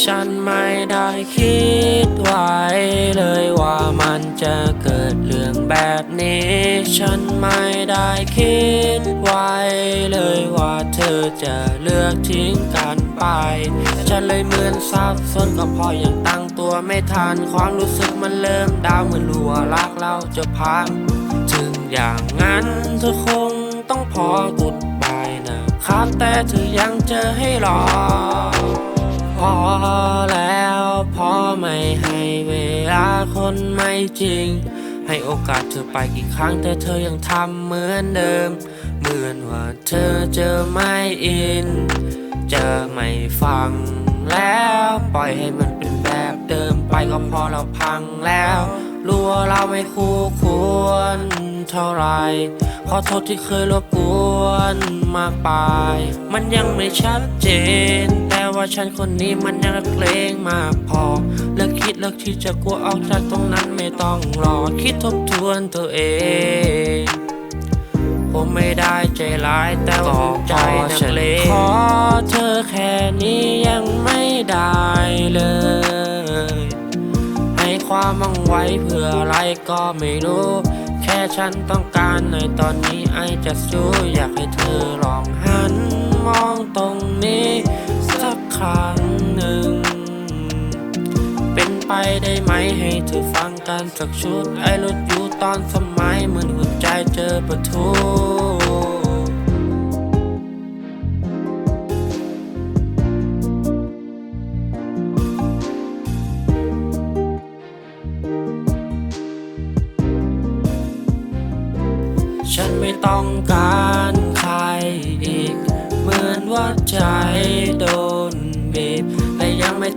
ฉันไม่ได้คิดไว้เลยว่ามันจะเกิดเรื่องแบบนี้ ฉันไม่ได้คิดไว้เลยว่าเธอจะเลือกทิ้งกันไป ฉันเลยเหมือนสับสนก็พออยังตั้งตัวไม่ทัน ความรู้สึกมันเริ่มดาวเหมือนรัวรักเราจะพัง ถึงอย่างนั้นเธอคงต้องพอกุดบายนะครับแต่เธอยังเจอให้รอ พอแล้วพอไม่ให้เวลาคนไม่จริง ให้โอกาสเธอไปกี่ครั้งแต่เธอยังทำเหมือนเดิม เหมือนว่าเธอเจอไม่อิน จะไม่ฟังแล้วปล่อยให้มันเป็นแบบเดิมไปก็พอเราพังแล้วรู้ว่าเราไม่คู่ควรเท่าไร ขอโทษที่เคยรบกวนมากไป มันยังไม่ชัดเจนแต่ ว่าฉันคนนี้มันยังเกรงมากพอ เลิกคิดเลิกที่จะกลัวออกจากตรงนั้นไม่ต้องรอ คิดทบทวนตัวเองผมไม่ได้ใจร้ายแต่ว่าใจนักเลงขอเธอแค่นี้ยังไม่ได้เลย ให้ความมั่งไว้เพื่ออะไรก็ไม่รู้ แค่ฉันต้องการในตอนนี้ไอจะสู้อยากให้เธอลองหันมองตรงนี้ ครั้งหนึ่ง เป็นไปได้ไหมให้เธอฟังกันสักชุด ไอรถอยู่ตอนสมัยเหมือนหัวใจเจอประทุฉันไม่ต้องการ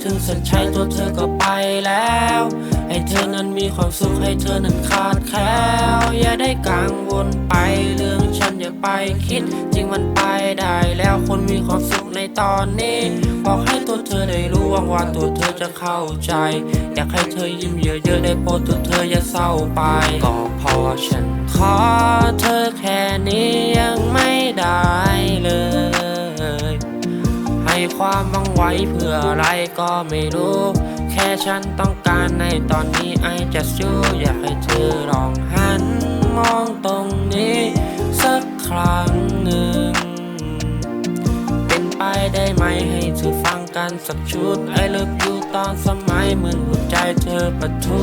ถึงส้นชัยตัวเธอก็ไปแล้ว ให้เธอนั้นมีความสุขให้เธอนั้นขาดแคล้วอย่าได้กังวลไปเรื่องฉันอย่าไปคิด จริงมันไปได้แล้วคนมีความสุขในตอนนี้บอกให้ตัวเธอได้รู้ว่าว่าตัวเธอจะเข้าใจ อยากให้เธอยิ้มเยอะๆได้โปรดตัวเธออย่าเศร้าไป ก็พอฉันขอเธอแค่นี้ยังไม่ได้เลย ความหวังไว้เพื่ออะไรก็ไม่รู้ แค่ฉันต้องการในตอนนี้ไอจะสู้อยากให้เธอลองหันมองตรงนี้ สักครั้งหนึ่ง เป็นไปได้ไหมให้เธอฟังกันสักชุด I love you ตอนสมัยเหมือนหัวใจเธอประทุ